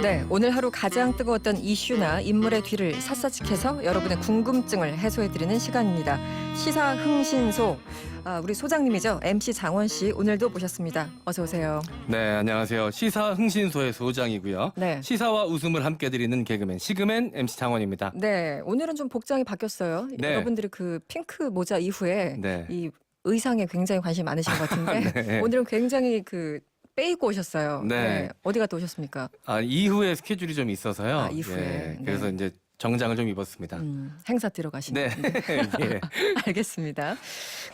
네, 오늘 하루 가장 뜨거웠던 이슈나 인물의 뒤를 샅샅이 캐서 여러분의 궁금증을 해소해드리는 시간입니다. 시사 흥신소. 아, 우리 소장님이죠. MC 장원 씨 오늘도 모셨습니다. 어서 오세요. 네, 안녕하세요. 시사 흥신소의 소장이고요. 네. 시사와 웃음을 함께 드리는 개그맨 시그맨 MC 장원입니다. 네, 오늘은 좀 복장이 바뀌었어요. 네. 여러분들이 그 핑크 모자 이후에 네. 이 의상에 굉장히 관심 많으신 것 같은데 네. 오늘은 굉장히 그 빼입고 오셨어요. 네. 어디 갔다 오셨습니까? 아, 이후에 스케줄이 좀 있어서요. 아, 이후에. 예, 그래서 네. 이제 정장을 좀 입었습니다. 음, 행사 들어가시는. 네. 예. 알겠습니다.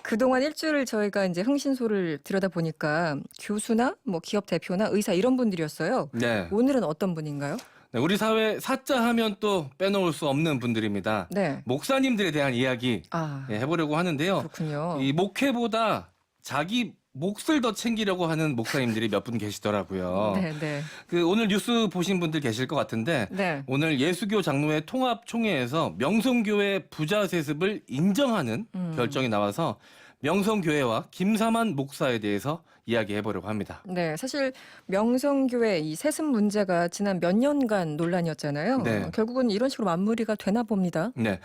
그동안 일주일을 저희가 이제 흥신소를 들여다 보니까 교수나 뭐 기업 대표나 의사 이런 분들이었어요. 네. 오늘은 어떤 분인가요? 네, 우리 사회 사자 하면 또 빼놓을 수 없는 분들입니다. 네. 목사님들에 대한 이야기 아, 예, 해보려고 하는데요. 그렇군요. 이 목회보다 자기 몫을 더 챙기려고 하는 목사님들이 몇 분 계시더라고요. 네, 네. 그 오늘 뉴스 보신 분들 계실 것 같은데 네. 오늘 예수교 장로회 통합 총회에서 명성교회 부자 세습을 인정하는 음. 결정이 나와서 명성교회와 김사만 목사에 대해서 이야기해 보려고 합니다. 네, 사실 명성교회 이 세습 문제가 지난 몇 년간 논란이었잖아요. 네. 결국은 이런 식으로 마무리가 되나 봅니다. 네.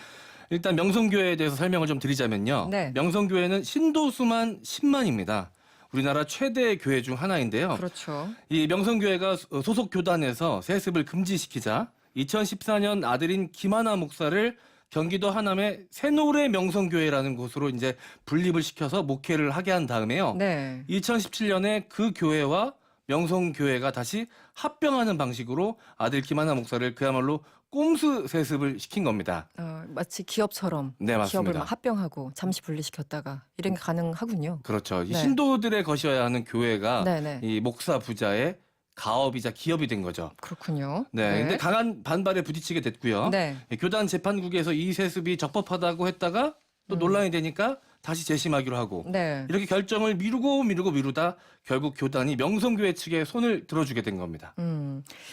일단 명성교회에 대해서 설명을 좀 드리자면요. 네. 명성교회는 신도수만 10만입니다. 우리나라 최대 교회 중 하나인데요. 그렇죠. 이 명성교회가 소속 교단에서 세습을 금지시키자 2014년 아들인 김하나 목사를 경기도 하남의 새노래 명성교회라는 곳으로 이제 분립을 시켜서 목회를 하게 한 다음에요. 네. 2017년에 그 교회와 명성교회가 다시 합병하는 방식으로 아들 김하나 목사를 그야말로 꼼수 세습을 시킨 겁니다. 어, 마치 기업처럼 네, 맞습니다. 기업을 막 합병하고 잠시 분리시켰다가 이런 게 가능하군요. 그렇죠. 이 네. 신도들의 것이어야 하는 교회가 네, 네. 이 목사 부자의 가업이자 기업이 된 거죠. 그렇군요. 네. 근데 강한 반발에 부딪히게 됐고요. 네. 예, 교단 재판국에서 이 세습이 적법하다고 했다가 또 음. 논란이 되니까 다시 재심하기로 하고 네. 이렇게 결정을 미루고 미루고 미루다 결국 교단이 명성교회 측에 손을 들어주게 된 겁니다. 음.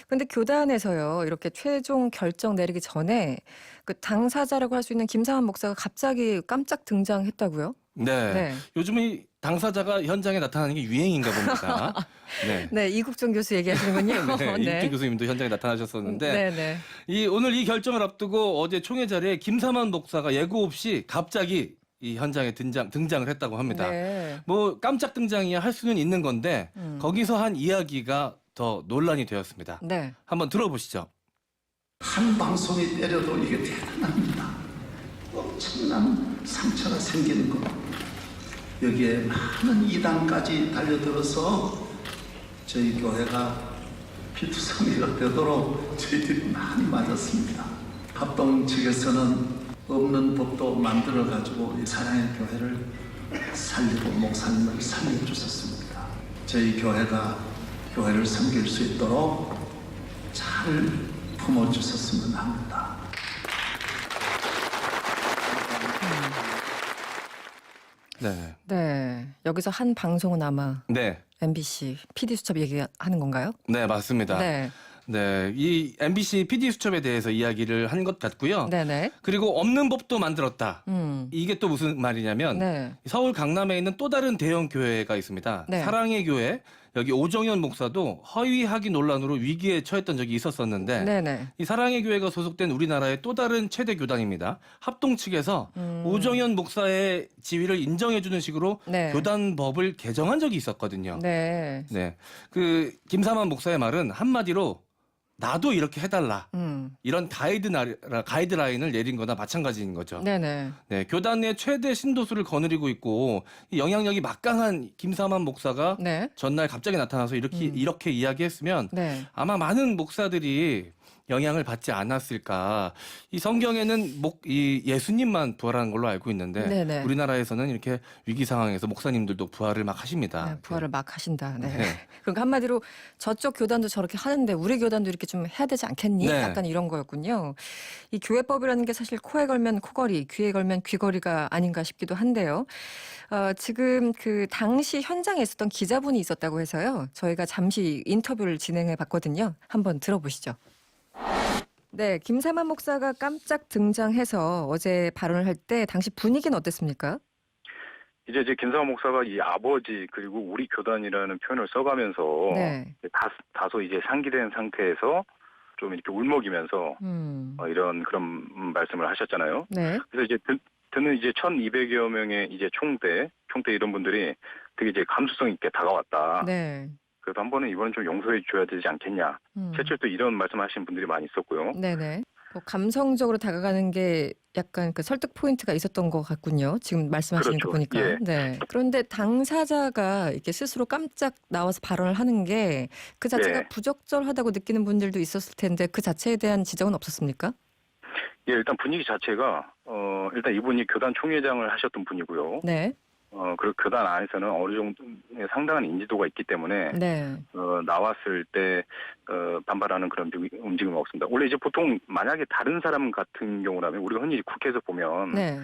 근데 교단에서요, 이렇게 최종 결정 내리기 전에 그 당사자라고 할 수 있는 김상환 목사가 갑자기 깜짝 등장했다고요? 네. 네. 요즘 이 당사자가 현장에 나타나는 게 유행인가 봅니다. 네. 네, 이국종 교수 얘기하시는군요. 네, 이국진 교수님도 현장에 나타나셨었는데 네, 네. 이 오늘 이 결정을 앞두고 어제 총회 자리에 김사만 목사가 예고 없이 갑자기 이 현장에 등장 등장을 했다고 합니다. 네. 뭐 깜짝 등장이야 할 수는 있는 건데 음. 거기서 한 이야기가 더 논란이 되었습니다. 네. 한번 들어보시죠. 한 방송이 때려도 이게 대단합니다. 엄청난 상처가 생기는 것. 여기에 많은 이단까지 달려들어서 저희 교회가 피투성이가 되도록 저희들이 많이 맞았습니다. 합동 측에서는 없는 법도 만들어 가지고 이 사랑의 교회를 살리고 목사님을 살려 주셨습니다. 저희 교회가 교회를 섬길 수 있도록 잘 품어 주셨으면 합니다. 네. 네. 여기서 한 방송은 아마 네. MBC PD 수첩 얘기하는 건가요? 네, 맞습니다. 네. 네. 이 MBC PD 수첩에 대해서 이야기를 한 것 같고요. 네, 네. 그리고 없는 법도 만들었다. 음. 이게 또 무슨 말이냐면 네. 서울 강남에 있는 또 다른 대형 교회가 있습니다. 네. 사랑의 교회. 여기 오정현 목사도 허위 학위 논란으로 위기에 처했던 적이 있었었는데 네, 네. 이 사랑의 교회가 소속된 우리나라의 또 다른 최대 교단입니다. 합동 측에서 음. 오정현 목사의 지위를 인정해주는 식으로 네. 교단법을 개정한 적이 있었거든요. 네. 네. 그 김사만 목사의 말은 한마디로 나도 이렇게 해달라. 음. 이런 가이드 가이드라인을 내린 거나 마찬가지인 거죠. 네, 네. 네, 교단 내 최대 신도수를 거느리고 있고 이 영향력이 막강한 김사만 목사가 네. 전날 갑자기 나타나서 이렇게 음. 이렇게 이야기했으면 네. 아마 많은 목사들이 영향을 받지 않았을까. 이 성경에는 목, 이 예수님만 부활하는 걸로 알고 있는데 네네. 우리나라에서는 이렇게 위기 상황에서 목사님들도 부활을 막 하십니다. 네, 부활을 막 하신다. 네. 네. 그러니까 한마디로 저쪽 교단도 저렇게 하는데 우리 교단도 이렇게 좀 해야 되지 않겠니? 네. 약간 이런 거였군요. 이 교회법이라는 게 사실 코에 걸면 코걸이, 귀에 걸면 귀걸이가 아닌가 싶기도 한데요. 어, 지금 그 당시 현장에 있었던 기자분이 있었다고 해서요. 저희가 잠시 인터뷰를 진행해 봤거든요. 한번 들어보시죠. 네, 김사만 목사가 깜짝 등장해서 어제 발언을 할 때 당시 분위기는 어땠습니까? 이제 이제 김상호 목사가 이 아버지 그리고 우리 교단이라는 표현을 써가면서 네. 다, 다소 이제 상기된 상태에서 좀 이렇게 울먹이면서 음. 어, 이런 그런 말씀을 하셨잖아요. 네. 그래서 이제 듣, 듣는 이제 1,200여 명의 이제 총대, 총대 이런 분들이 되게 이제 감수성 있게 다가왔다. 네. 그래서 한 번은 이번은 좀 용서해 줘야 되지 않겠냐. 음. 실제로 또 이런 말씀하시는 분들이 많이 있었고요. 네네. 뭐 감성적으로 다가가는 게 약간 그 설득 포인트가 있었던 것 같군요. 지금 말씀하시는 거 그렇죠. 보니까. 예. 네. 그런데 당사자가 이렇게 스스로 깜짝 나와서 발언을 하는 게 그 자체가 네. 부적절하다고 느끼는 분들도 있었을 텐데 그 자체에 대한 지적은 없었습니까? 예, 일단 분위기 자체가 어 일단 이분이 교단 총회장을 하셨던 분이고요. 네. 어 그리고 교단 안에서는 어느 정도 상당한 인지도가 있기 때문에 네. 어, 나왔을 때 어, 반발하는 그런 미- 움직임은 없습니다. 원래 이제 보통 만약에 다른 사람 같은 경우라면 우리가 흔히 국회에서 보면 네.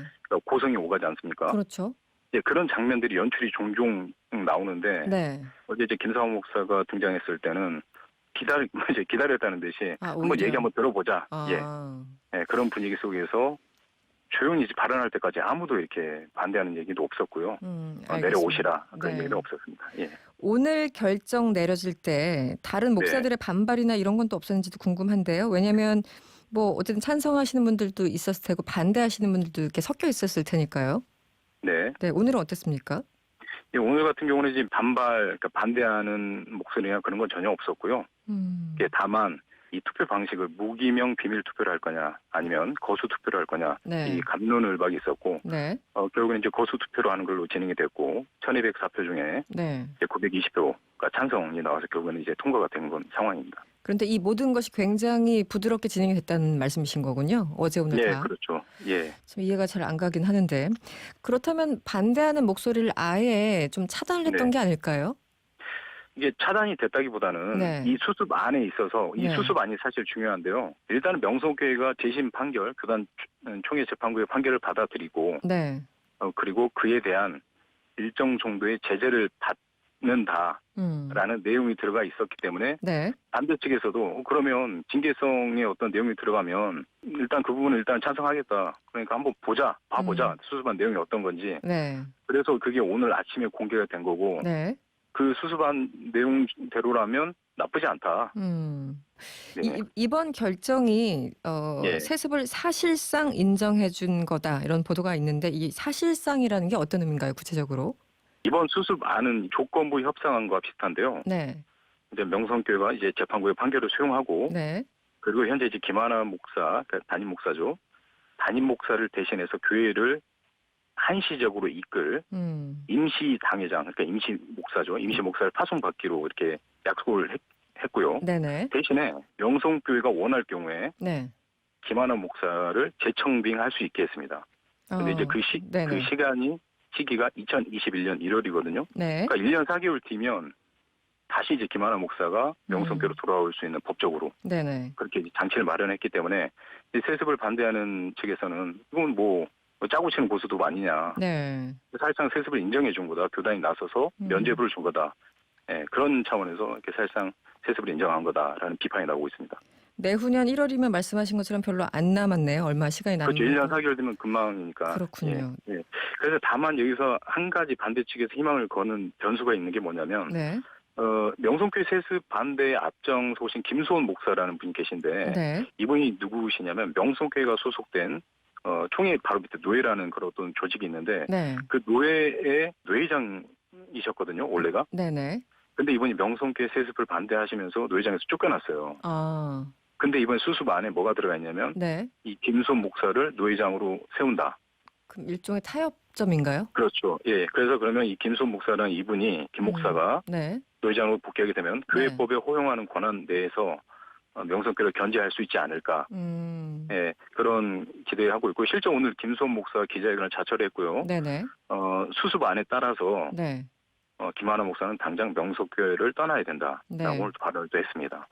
고성이 오가지 않습니까? 그렇죠. 예, 그런 장면들이 연출이 종종 나오는데 네. 어제 이제 김사호 목사가 등장했을 때는 기다리 이제 기다렸다는 듯이 아, 한번. 얘기 한번 들어보자. 아. 예, 예, 그런 분위기 속에서 조용히 발언할 때까지 아무도 이렇게 반대하는 얘기도 없었고요. 음, 어. 내려오시라 그런 네. 얘기는 없었습니다. 예. 오늘 결정 내려질 때 다른 네. 목사들의 반발이나 이런 건 또 없었는지도 궁금한데요. 왜냐하면 뭐 어쨌든 찬성하시는 분들도 있었을 테고 반대하시는 분들도 이렇게 섞여 있었을 테니까요. 네. 네, 오늘은 어땠습니까? 예, 오늘 같은 경우는 이제 반발, 그러니까 반대하는 목소리나 그런 건 전혀 없었고요. 음, 예, 다만 이 투표 방식을 무기명 비밀 투표를 할 거냐, 아니면 거수 투표를 할 거냐, 네. 이 감론을박이 있었고, 네, 어, 결국은 이제 거수 투표로 하는 걸로 진행이 됐고, 1,204표 중에 네. 이제 920표가 찬성이 나와서 결국에는 이제 통과가 된 건 상황입니다. 그런데 이 모든 것이 굉장히 부드럽게 진행이 됐다는 말씀이신 거군요. 어제 오늘 예, 다. 그렇죠. 예. 좀 이해가 잘 안 가긴 하는데 그렇다면 반대하는 목소리를 아예 좀 차단을 했던 네. 게 아닐까요? 이게 차단이 됐다기보다는 네. 이 수습 안에 있어서 이 네. 수습안이 사실 중요한데요. 일단은 명성교회가 재심 판결, 교단 총회 재판부의 판결을 받아들이고 네. 어, 그리고 그에 대한 일정 정도의 제재를 받는다라는 음. 내용이 들어가 있었기 때문에 네. 반대 측에서도 어, 그러면 징계성의 어떤 내용이 들어가면 일단 그 부분은 일단 찬성하겠다. 그러니까 한번 보자, 봐보자 음. 수습안 내용이 어떤 건지. 네. 그래서 그게 오늘 아침에 공개가 된 거고 네. 그 수습안 내용대로라면 나쁘지 않다. 음. 네. 이, 이번 결정이 어, 예. 세습을 사실상 인정해 준 거다 이런 보도가 있는데 이 사실상이라는 게 어떤 의미인가요 구체적으로? 이번 수습안은 조건부 협상안과 비슷한데요. 네, 이제 명성교회가 이제 재판부의 판결을 수용하고 네, 그리고 현재 이제 김하나 목사, 그러니까 담임 목사죠. 담임 목사를 대신해서 교회를 한시적으로 이끌 음, 임시 당회장, 그러니까 임시 목사죠. 임시 목사를 파송받기로 이렇게 약속을 했. 네, 네, 대신에 명성교회가 원할 경우에 네. 김하나 목사를 재청빙할 수 있게 했습니다. 근데 어, 이제 그, 시, 네네. 그 시간이 시기가 2021년 1월이거든요. 네, 그러니까 1년 4개월 뒤면 다시 이제 김하나 목사가 명성교로 돌아올 수 있는 법적으로 네, 네. 그렇게 장치를 마련했기 때문에 이 세습을 반대하는 측에서는 이건 뭐 짜고 치는 고수도 아니냐. 네. 사실상 세습을 인정해 준 거다. 교단이 나서서 음. 면죄부를 준 거다. 예, 그런 차원에서 이렇게 사실상 세습을 인정한 거다라는 비판이 나오고 있습니다. 내후년 1월이면 말씀하신 것처럼 별로 안 남았네요. 얼마 시간이 남은 그렇죠. 1년 4개월 되면 금방이니까. 그렇군요. 예, 예. 그래서 다만 여기서 한 가지 반대 측에서 희망을 거는 변수가 있는 게 뭐냐면 네, 어, 명성교회 세습 반대에 앞장서신 김소원 목사라는 분이 계신데 네, 이분이 누구시냐면 명성교회가 소속된 어, 총회 바로 밑에 노예라는 그런 어떤 조직이 있는데 네, 그 노예의 노회장이셨거든요 원래가. 네, 네. 근데 이분이 명성교회 세습을 반대하시면서 노회장에서 쫓겨났어요. 아, 근데 이번 수습 안에 뭐가 들어가 있냐면 네. 이 김소원 목사를 노회장으로 세운다. 그럼 일종의 타협점인가요? 그렇죠. 예. 그래서 그러면 이 김소원 목사라는 이분이 김 목사가 네, 노회장으로 복귀하게 되면 네. 교회법에 허용하는 권한 내에서 어, 명성교회를 견제할 수 있지 않을까. 음, 예, 그런 기대하고 있고 실제 오늘 김소원 목사 기자회견을 자철했고요. 네, 네, 어, 수습안에 따라서 네. 어, 김하나 목사는 당장 명석교회를 떠나야 된다라고 네. 오늘 발언도 했습니다.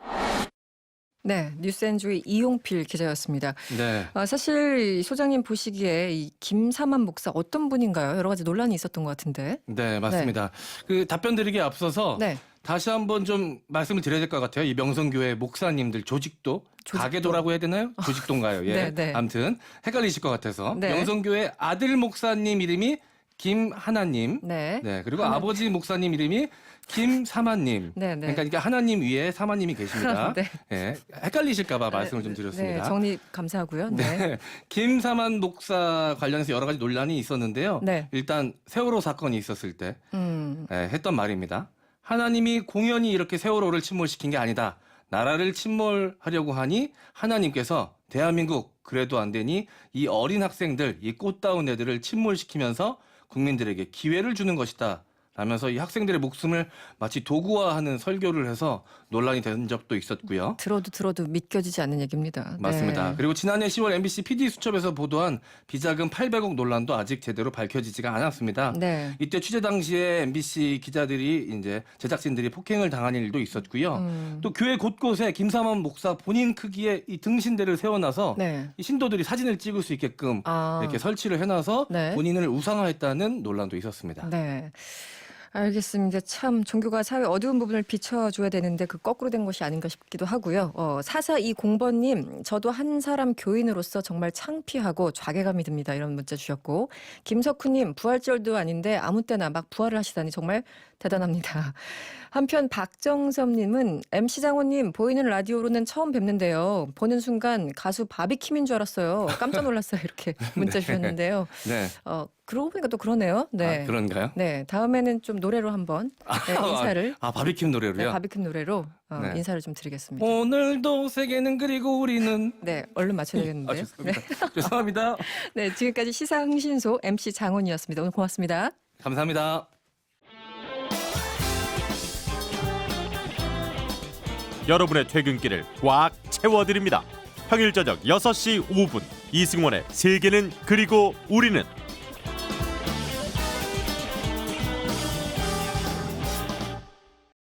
네, 뉴스엔조의 이용필 기자였습니다. 네. 아, 사실 이 소장님 보시기에 이 김사만 목사 어떤 분인가요? 여러 가지 논란이 있었던 것 같은데. 네, 맞습니다. 그 답변 드리기에 앞서서 네, 다시 한번 좀 말씀을 드려야 될 것 같아요. 이 명성교회 목사님들 조직도, 조직도. 가계도라고 해야 되나요? 조직도인가요? 예. 네, 네. 아무튼 헷갈리실 것 같아서 네. 명성교회 아들 목사님 이름이 김하나님. 네. 네. 그리고 아버지 목사님 이름이 김사마님. 네, 네. 그러니까 이게 하나님 위에 사마님이 계십니다. 네. 네. 헷갈리실까봐 말씀을 좀 네, 드렸습니다. 정리 감사하고요. 네. 네. 김사만 목사 관련해서 여러 가지 논란이 있었는데요. 네. 일단 세월호 사건이 있었을 때 음. 예, 했던 말입니다. 하나님이 공연히 이렇게 세월호를 침몰시킨 게 아니다. 나라를 침몰하려고 하니 하나님께서 대한민국 그래도 안 되니 이 어린 학생들, 이 꽃다운 애들을 침몰시키면서 국민들에게 기회를 주는 것이다. 라면서 이 학생들의 목숨을 마치 도구화하는 설교를 해서 논란이 된 적도 있었고요. 들어도 들어도 믿겨지지 않는 얘기입니다. 맞습니다. 네. 그리고 지난해 10월 MBC PD 수첩에서 보도한 비자금 800억 논란도 아직 제대로 밝혀지지가 않았습니다. 네. 이때 취재 당시에 MBC 기자들이 이제 제작진들이 폭행을 당한 일도 있었고요. 음. 또 교회 곳곳에 김사만 목사 본인 크기의 이 등신대를 세워놔서 네. 이 신도들이 사진을 찍을 수 있게끔 아. 이렇게 설치를 해놔서 네. 본인을 우상화했다는 논란도 있었습니다. 네. 알겠습니다. 참 종교가 사회 어두운 부분을 비춰줘야 되는데 그 거꾸로 된 것이 아닌가 싶기도 하고요. 어, 4420번님, 저도 한 사람 교인으로서 정말 창피하고 좌괴감이 듭니다. 이런 문자 주셨고 김석훈님, 부활절도 아닌데 아무 때나 막 부활을 하시다니 정말 대단합니다. 한편 박정섭님은 MC 장호님 보이는 라디오로는 처음 뵙는데요. 보는 순간 가수 바비킴인 줄 알았어요. 깜짝 놀랐어요. 이렇게 문자 주셨는데요. 네. 어, 그러고 보니까 또 그러네요. 네. 아, 그런가요? 네, 다음에는 좀 노래로 한번 네, 인사를 아, 바비킴 노래로요? 네, 바비킴 노래로 어, 네. 인사를 좀 드리겠습니다. 오늘도 세계는 그리고 우리는 네, 얼른 맞춰야 아, 되겠는데요. 네, 죄송합니다. 죄송합니다. 네, 지금까지 시사흥신소 MC 장훈이었습니다. 오늘 고맙습니다. 감사합니다. 여러분의 퇴근길을 꽉 채워드립니다. 평일 저녁 6시 5분 이승원의 세계는 그리고 우리는